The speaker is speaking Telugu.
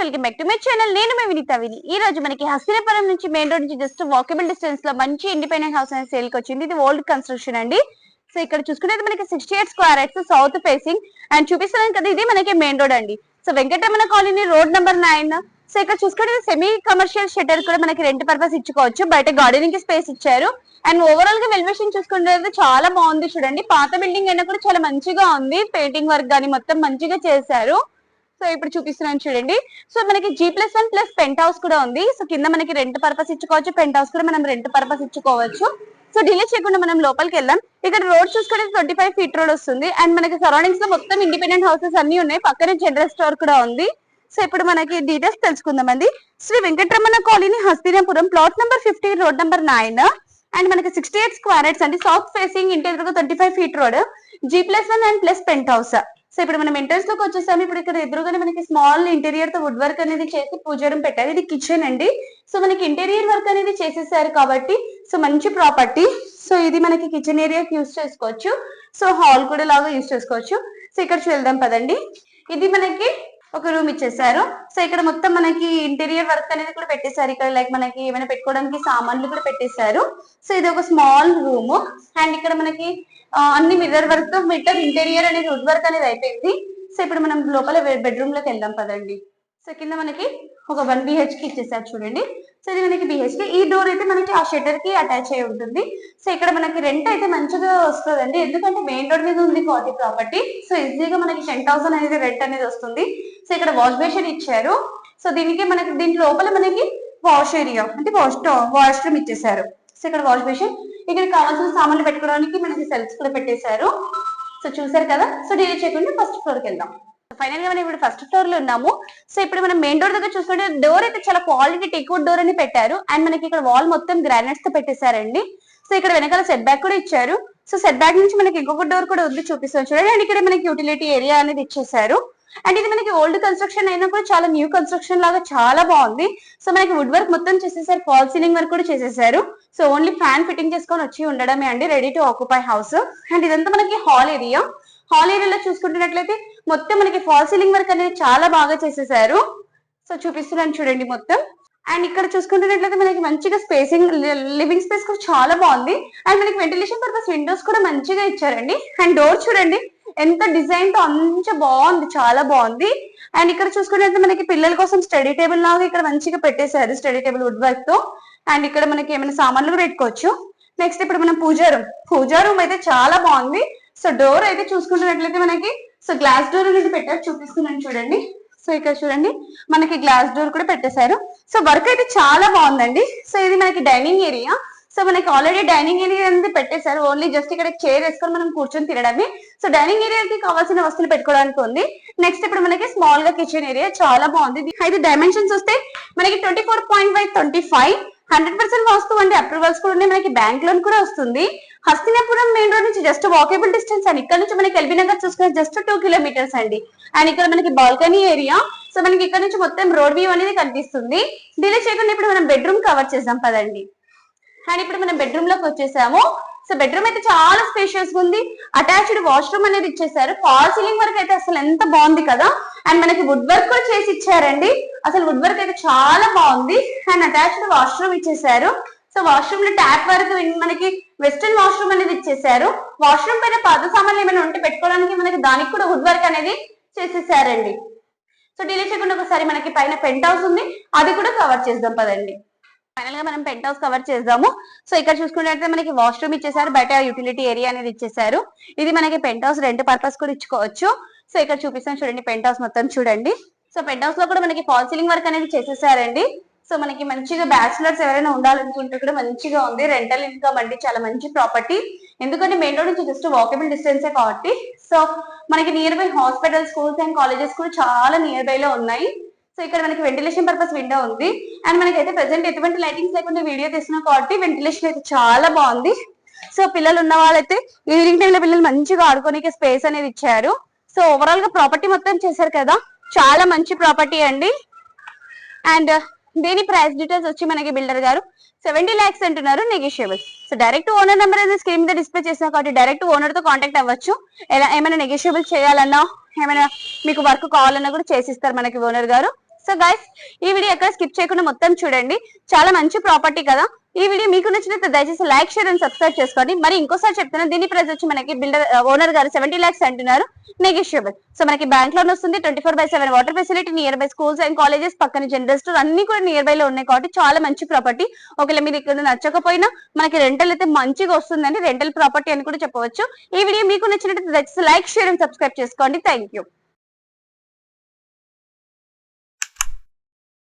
Welcome back to my channel నేను మీ వినీత విని ఈ రోజు మనకి హస్తినపురం నుంచి మెయిన్ రోడ్ నుంచి జస్ట్ వాకబుల్ డిస్టెన్స్లో మంచి ఇండిపెండెంట్ హౌస్ అనేది సేల్కి వచ్చింది. ఇది ఓల్డ్ కన్స్ట్రక్షన్ అండి. సో ఇక్కడ చూసుకునేది మనకి sixty eight square yards south facing and చూపిస్తున్నాను కదా ఇది మనకి మెయిన్ రోడ్ అండి. So Venkataramana colony road number nine so ఇక్కడ చూసుకుంటే సెమీ కమర్షియల్ షెటర్ కూడా మనకి రెంట్ పర్పస్ ఇచ్చుకోవచ్చు. బయట గార్డెనింగ్కి స్పేస్ ఇచ్చారు. అండ్ ఓవరాల్గా వెల్వేషన్ చూసుకుంటే చాలా బాగుంది చూడండి. పాత బిల్డింగ్ అయినా కూడా చాలా మంచిగా ఉంది. పెయింటింగ్ వర్క్ గానీ మొత్తం మంచిగా చేశారు. సో ఇప్పుడు చూపిస్తున్నాను చూడండి. సో మనకి G plus one plus penthouse కూడా ఉంది. సో కింద మనకి రెంట్ పర్పస్ ఇచ్చుకోవచ్చు. పెంట్ హౌస్ కూడా మనం రెంట్ పర్పస్ ఇచ్చుకోవచ్చు. సో డిలే చేయకుండా మనం లోపలికి వెళ్దాం. ఇక్కడ రోడ్ చూసుకుంటే ట్వంటీ ఫైవ్ ఫీట్ రోడ్ వస్తుంది. అండ్ మనకి సరౌండింగ్స్లో మొత్తం ఇండిపెండెంట్ హౌసెస్ అన్ని ఉన్నాయి. పక్కనే జనరల్ స్టోర్ కూడా ఉంది. సో ఇప్పుడు మనకి డీటెయిల్స్ తెలుసుకుందాం అండి. Shri Venkataramana colony Hastinapuram plot number fifty road number nine and మనకి సిక్స్టీ ఎయిట్ స్క్వేర్ అండి. South facing interior twenty five feet road G plus one and plus penthouse so ఇప్పుడు మనం ఎంట్రన్స్లోకి వచ్చేసాము. ఇప్పుడు ఇక్కడ ఎదురుగానే మనకి స్మాల్ ఇంటీరియర్తో వుడ్ వర్క్ అనేది చేసి పూజారం పెట్టారు. ఇది కిచెన్ అండి. సో మనకి ఇంటీరియర్ వర్క్ అనేది చేసేసారు కాబట్టి సో మంచి ప్రాపర్టీ సో ఇది మనకి కిచెన్ ఏరియాకి యూస్ చేసుకోవచ్చు. సో హాల్ కూడా లాగా యూస్ చేసుకోవచ్చు. సో ఇక్కడ చూద్దాం పదండి. ఇది మనకి ఒక రూమ్ ఇచ్చేసారు. సో ఇక్కడ మొత్తం మనకి ఇంటీరియర్ వర్క్ అనేది కూడా పెట్టేశారు. ఇక్కడ లైక్ మనకి ఏమైనా పెట్టుకోవడానికి సామాన్లు కూడా పెట్టేశారు. సో ఇది ఒక స్మాల్ రూమ్. అండ్ ఇక్కడ మనకి అన్ని మిర్రర్ వర్క్ మిట్టర్ ఇంటీరియర్ అనేది వుడ్ వర్క్ అనేది అయిపోయింది. సో ఇప్పుడు మనం లోపల బెడ్రూమ్లోకి వెళ్దాం పదండి. సో కింద మనకి ఒక వన్ బిహెచ్కి ఇచ్చేసారు చూడండి. సో ఇది మనకి బిహెచ్కి ఈ డోర్ అయితే మనకి ఆ షెటర్కి అటాచ్ అయి ఉంటుంది. సో ఇక్కడ మనకి రెంట్ అయితే మంచిగా వస్తుందండి. ఎందుకంటే మెయిన్ రోడ్ మీద ఉంది కోటి ప్రాపర్టీ. సో ఈజీగా మనకి టెన్ థౌసండ్ అనేది రెంట్ అనేది వస్తుంది. సో ఇక్కడ వాష్ బేషన్ ఇచ్చారు. సో దీనికి మనకి దీని లోపల మనకి వాష్ ఏరియా అంటే వాష్ వాష్ రూమ్ ఇచ్చేసారు సో ఇక్కడ వాష్ బేషన్ ఇక్కడ కావాల్సిన సామాన్లు పెట్టుకోవడానికి మనకి సెల్స్ కూడా పెట్టేశారు. సో చూసారు కదా? సో డీలే చేయకుండా ఫస్ట్ ఫ్లోర్కి వెళ్దాం. ఫైనల్గా మనం ఇప్పుడు ఫస్ట్ ఫ్లోర్లో ఉన్నాము. సో ఇప్పుడు మనం మెయిన్ డోర్ దగ్గర చూసుకుంటే డోర్ అయితే చాలా క్వాలిటీ టెక్వుడ్ డోర్ అని పెట్టారు. అండ్ మనకి ఇక్కడ వాల్ మొత్తం గ్రానైట్స్తో పెట్టేశారండి. సో ఇక్కడ వెనకాల సెట్ బ్యాక్ కూడా ఇచ్చారు. సో సెట్ బ్యాక్ నుంచి మనకి ఇంకొక డోర్ కూడా ఉంది చూపిస్తాను చూడండి. అండ్ ఇక్కడ మనకి యూటిలిటీ ఏరియా అనేది ఇచ్చేసారు అండ్ ఇది మనకి ఓల్డ్ కన్స్ట్రక్షన్ అయినా కూడా చాలా న్యూ కన్స్ట్రక్షన్ లాగా చాలా బాగుంది. సో మనకి వుడ్ వర్క్ మొత్తం చేసేసారు. ఫాల్ సీలింగ్ వర్క్ కూడా చేసేసారు. సో ఓన్లీ ఫ్యాన్ ఫిట్టింగ్ చేసుకొని వచ్చి ఉండడమే అండి. Ready to occupy house and ఇదంతా మనకి హాల్ ఏరియా హాల్ ఏరియాలో చూసుకుంటున్నట్లయితే మొత్తం మనకి ఫాల్ సీలింగ్ వర్క్ అనేది చాలా బాగా చేసేసారు. సో చూపిస్తున్నాను చూడండి మొత్తం. అండ్ ఇక్కడ చూసుకుంటున్నట్లయితే మనకి మంచిగా స్పేసింగ్ లివింగ్ స్పేస్ కూడా చాలా బాగుంది. అండ్ మనకి వెంటిలేషన్ పర్పస్ విండోస్ కూడా మంచిగా ఇచ్చారండి. అండ్ డోర్ చూడండి. ఎంత డిజైన్తో అంత బాగుంది చాలా బాగుంది. అండ్ ఇక్కడ చూసుకున్నట్లయితే మనకి పిల్లల కోసం స్టడీ టేబుల్ లాగా ఇక్కడ మంచిగా పెట్టేశారు స్టడీ టేబుల్ వుడ్ వర్క్తో. అండ్ ఇక్కడ మనకి ఏమైనా సామాన్లు కూడా పెట్టుకోవచ్చు. నెక్స్ట్ ఇప్పుడు మనం పూజా రూమ్ పూజా రూమ్ అయితే చాలా బాగుంది. సో డోర్ అయితే చూసుకుంటున్నట్లయితే మనకి సో గ్లాస్ డోర్ అనేది పెట్టారు చూపిస్తున్నాను చూడండి. సో ఇక్కడ చూడండి మనకి గ్లాస్ డోర్ కూడా పెట్టేశారు. సో వర్క్ అయితే చాలా బాగుందండి. సో ఇది మనకి డైనింగ్ ఏరియా సో మనకి ఆల్రెడీ డైనింగ్ ఏరియా అనేది పెట్టేశారు. ఓన్లీ జస్ట్ ఇక్కడ చైర్ వేసుకొని మనం కూర్చొని తినడమే. సో డైనింగ్ ఏరియాకి కావాల్సిన వస్తువులు పెట్టుకోవడానికి ఉంది. నెక్స్ట్ ఇప్పుడు మనకి స్మాల్గా కిచెన్ ఏరియా చాలా బాగుంది. అయితే డైమెన్షన్స్ వస్తే మనకి twenty four point five twenty five hundred percent వస్తువు అండి. అప్రూవల్స్ కూడా ఉన్నాయి. మనకి బ్యాంక్ లోన్ కూడా వస్తుంది. హస్తినాపురం మెయిన్ రోడ్ నుంచి జస్ట్ వాకేబుల్ డిస్టెన్స్ అండి. ఇక్కడ నుంచి మనకి ఎల్బీ నగర్ చూసుకునే జస్ట్ టూ కిలోమీటర్స్ అండి. అండ్ ఇక్కడ మనకి బాల్కనీ ఏరియా సో మనకి ఇక్కడ నుంచి మొత్తం రోడ్ వ్యూ అనేది కనిపిస్తుంది. డిలే చేయకుండా ఇప్పుడు మనం బెడ్రూమ్ కవర్ చేద్దాం పదండి. అండ్ ఇప్పుడు మనం బెడ్రూమ్లోకి వచ్చేసాము. సో బెడ్రూమ్ అయితే చాలా స్పేషియస్ ఉంది. అటాచ్డ్ వాష్రూమ్ అనేది ఇచ్చేసారు. ఫాల్ సీలింగ్ వరకు అయితే అసలు ఎంత బాగుంది కదా? అండ్ మనకి వుడ్ వర్క్ కూడా చేసి ఇచ్చారండి. అసలు వుడ్ వర్క్ అయితే చాలా బాగుంది. అండ్ అటాచ్డ్ వాష్రూమ్ ఇచ్చేసారు. సో వాష్రూమ్లో ట్యాప్ వరకు మనకి వెస్టర్న్ వాష్రూమ్ అనేది ఇచ్చేసారు. వాష్రూమ్ పైన పాత సామాన్లు ఏమైనా ఉంటే పెట్టుకోవడానికి మనకి దానికి కూడా వుడ్ వర్క్ అనేది చేసేసారండి. సో డిలే చేయకుండా ఒకసారి మనకి పైన పెంట్ హౌస్ ఉంది. అది కూడా కవర్ చేద్దాం పదండి. ఫైనల్గా మనం పెంట్ హౌస్ కవర్ చేద్దాము. సో ఇక్కడ చూసుకున్నట్లయితే మనకి వాష్రూమ్ ఇచ్చేసారు. బయట యూటిలిటీ ఏరియా అనేది ఇచ్చేసారు. ఇది మనకి పెంట్ హౌస్ రెంట్ పర్పస్ కూడా ఇచ్చుకోవచ్చు. సో ఇక్కడ చూపిస్తాను చూడండి పెంట్ హౌస్ మొత్తం చూడండి. సో పెంట్ హౌస్లో కూడా మనకి ఫాల్ సీలింగ్ వర్క్ అనేది చేసేసారండి. సో మనకి మంచిగా బ్యాచులర్స్ ఎవరైనా ఉండాలనుకుంటే కూడా మంచిగా ఉంది. రెంటల్ ఇన్కమ్ అండి. చాలా మంచి ప్రాపర్టీ ఎందుకంటే మెయిన్ రోడ్ నుంచి జస్ట్ వాకబుల్ డిస్టెన్స్ కాబట్టి. సో మనకి nearby hospital schools and colleges కూడా చాలా నియర్ బై లో ఉన్నాయి. సో ఇక్కడ మనకి వెంటిలేషన్ పర్పస్ విండో ఉంది. అండ్ మనకైతే ప్రెసెంట్ ఎటువంటి లైటింగ్స్ లేకుండా వీడియో తీస్తున్నాం కాబట్టి వెంటిలేషన్ అయితే చాలా బాగుంది. సో పిల్లలు ఉన్న వాళ్ళైతే ఈవినింగ్ టైంలో పిల్లలు మంచిగా ఆడుకోనికి స్పేస్ అనేది ఇచ్చారు. సో ఓవరాల్గా ప్రాపర్టీ మొత్తం చేశారు కదా. చాలా మంచి ప్రాపర్టీ అండి. అండ్ uh, దీని ప్రైస్ డీటెయిల్స్ వచ్చి మనకి బిల్డర్ గారు సెవెంటీ ల్యాక్స్ అంటున్నారు negotiable so direct owner number అయితే స్క్రీన్ మీద డిస్ప్లే చేసిన కాబట్టి డైరెక్ట్ ఓనర్తో కాంటాక్ట్ అవ్వచ్చు. ఎలా ఏమైనా నెగోషియబుల్ చేయాలన్నా ఏమైనా మీకు వర్క్ కావాలన్నా కూడా చేసిస్తారు మనకి ఓనర్ గారు. సో గైస్ ఈ వీడియో ఎక్కడ స్కిప్ చేయకుండా మొత్తం చూడండి. చాలా మంచి ప్రాపర్టీ కదా. ఈ వీడియో మీకు నచ్చినట్లయితే దయచేసి లైక్ షేర్ అండ్ సబ్స్క్రైబ్ చేసుకోండి. మరి ఇంకోసారి చెప్తున్నాను దీని ప్రైస్ వచ్చి మనకి బిల్డర్ ఓనర్ uh, గారు సెవెంటీ లాక్స్ అంటున్నారు. నెగిషియబుల్ సో మనకి బ్యాంక్ లోన్ వస్తుంది twenty four by seven water facility nearby schools and colleges పక్కన జనరల్ స్టోర్ అన్ని కూడా నియర్ బై లో ఉన్నాయి కాబట్టి చాలా మంచి ప్రాపర్టీ ఒకవేళ మీరు ఇక్కడ నచ్చకపోయినా మనకి రెంటల్ అయితే మంచిగా వస్తుందండి. రెంటల్ ప్రాపర్టీ అని కూడా చెప్పవచ్చు. ఈ వీడియో మీకు నచ్చినట్లయితే దయచేసి లైక్ షేర్ అండ్ సబ్స్క్రైబ్ చేసుకోండి. Thank you